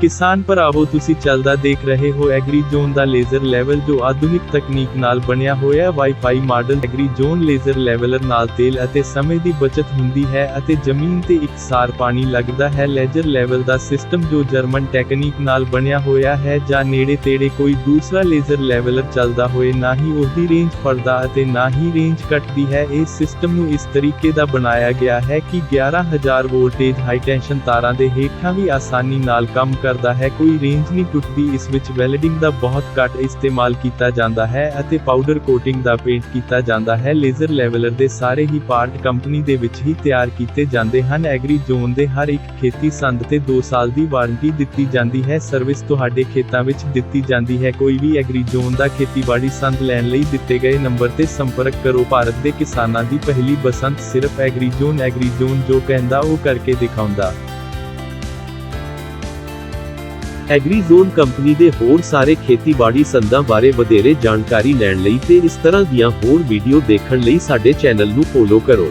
ਕਿਸਾਨ ਭਰਾਵੋ, ਤੁਸੀਂ ਚੱਲਦਾ ਦੇਖ ਰਹੇ ਹੋ ਐਗਰੀ ਜ਼ੋਨ ਦਾ ਲੇਜ਼ਰ ਲੈਵਲ ਜੋ ਆਧੁਨਿਕ ਤਕਨੀਕ ਨਾਲ ਬਣਿਆ ਹੋਇਆ wifi model agri zone laser leveller ਨਾਲ ਤੇਲ ਅਤੇ ਸਮੇਂ ਦੀ ਬਚਤ ਹੁੰਦੀ ਹੈ ਅਤੇ ਜ਼ਮੀਨ ਤੇ ਇਕਸਾਰ ਪਾਣੀ ਲੱਗਦਾ ਹੈ। ਲੇਜ਼ਰ ਲੈਵਲ ਦਾ ਸਿਸਟਮ ਜੋ ਜਰਮਨ ਟੈਕਨੀਕ ਨਾਲ ਬਣਿਆ ਹੋਇਆ ਹੈ ਜਾਂ ਨੇੜੇ ਤੇੜੇ ਕੋਈ ਦੂਸਰਾ ਲੇਜ਼ਰ ਲੈਵਲਰ ਚੱਲਦਾ ਹੋਏ, ਨਾ ਹੀ ਉਸਦੀ ਰੇਂਜ ਫੜਦਾ ਅਤੇ ਨਾ ਹੀ ਰੇਂਜ ਘਟਦੀ ਹੈ। ਇਸ ਸਿਸਟਮ ਨੂੰ ਇਸ ਤਰੀਕੇ ਦਾ ਬਣਾਇਆ ਗਿਆ ਹੈ ਕਿ 11000 ਵੋਲਟੇਜ ਹਾਈ ਟੈਂਸ਼ਨ ਤਾਰਾਂ ਦੇ ਹੇਠਾਂ ਵੀ ਆਸਾਨੀ ਨਾਲ ਕੰਮ ਕਰਦਾ ਹੈ, ਕੋਈ ਰੇਂਜ ਨਹੀਂ ਟੁੱਟਦੀ। ਇਸ ਵਿੱਚ ਵੈਲਡਿੰਗ ਦਾ ਬਹੁਤ ਘੱਟ ਇਸਤੇਮਾਲ ਕੀਤਾ ਜਾਂਦਾ ਹੈ ਅਤੇ ਪਾਊਡਰ ਕੋਟਿੰਗ ਦਾ ਪੇਂਟ ਕੀਤਾ ਜਾਂਦਾ ਹੈ। ਲੇਜ਼ਰ ਲੈਵਲਰ ਦੇ ਸਾਰੇ ਹੀ ਪਾਰਟ ਕੰਪਨੀ ਦੇ ਵਿੱਚ ਹੀ ਤਿਆਰ ਕੀਤੇ ਜਾਂਦੇ ਹਨ। ਐਗਰੀ ਜ਼ੋਨ ਦੇ ਹਰ ਇੱਕ ਖੇਤੀ ਸੰਦ ਤੇ 2 ਸਾਲ ਦੀ ਵਾਰੰਟੀ ਦਿੱਤੀ ਜਾਂਦੀ ਹੈ। ਸਰਵਿਸ ਤੁਹਾਡੇ ਖੇਤਾਂ ਵਿੱਚ ਦਿੱਤੀ ਜਾਂਦੀ ਹੈ। ਕੋਈ ਵੀ ਐਗਰੀ ਜ਼ੋਨ ਦਾ ਖੇਤੀਬਾੜੀ ਸੰਦ ਲੈਣ ਲਈ ਦਿੱਤੇ ਗਏ ਨੰਬਰ ਤੇ ਸੰਪਰਕ ਕਰੋ। ਭਾਰਤ ਦੇ ਕਿਸਾਨਾਂ ਦੀ ਪਹਿਲੀ ਬਸੰਤ ਸਿਰਫ ਐਗਰੀ ਜ਼ੋਨ ਐਗਰੀ ਜ਼ੋਨ ਜੋ ਕਹਿੰਦਾ ਉਹ ਕਰਕੇ ਦਿਖਾਉਂਦਾ। ਐਗਰੀਜ਼ੋਨ ਕੰਪਨੀ ਦੇ ਹੋਰ ਸਾਰੇ ਖੇਤੀਬਾੜੀ ਸੰਦਾਂ ਬਾਰੇ ਵਧੇਰੇ ਜਾਣਕਾਰੀ ਲੈਣ ਲਈ ਤੇ ਇਸ ਤਰ੍ਹਾਂ ਦੀਆਂ ਹੋਰ ਵੀਡੀਓ ਦੇਖਣ ਲਈ ਸਾਡੇ ਚੈਨਲ ਨੂੰ ਫੋਲੋ ਕਰੋ।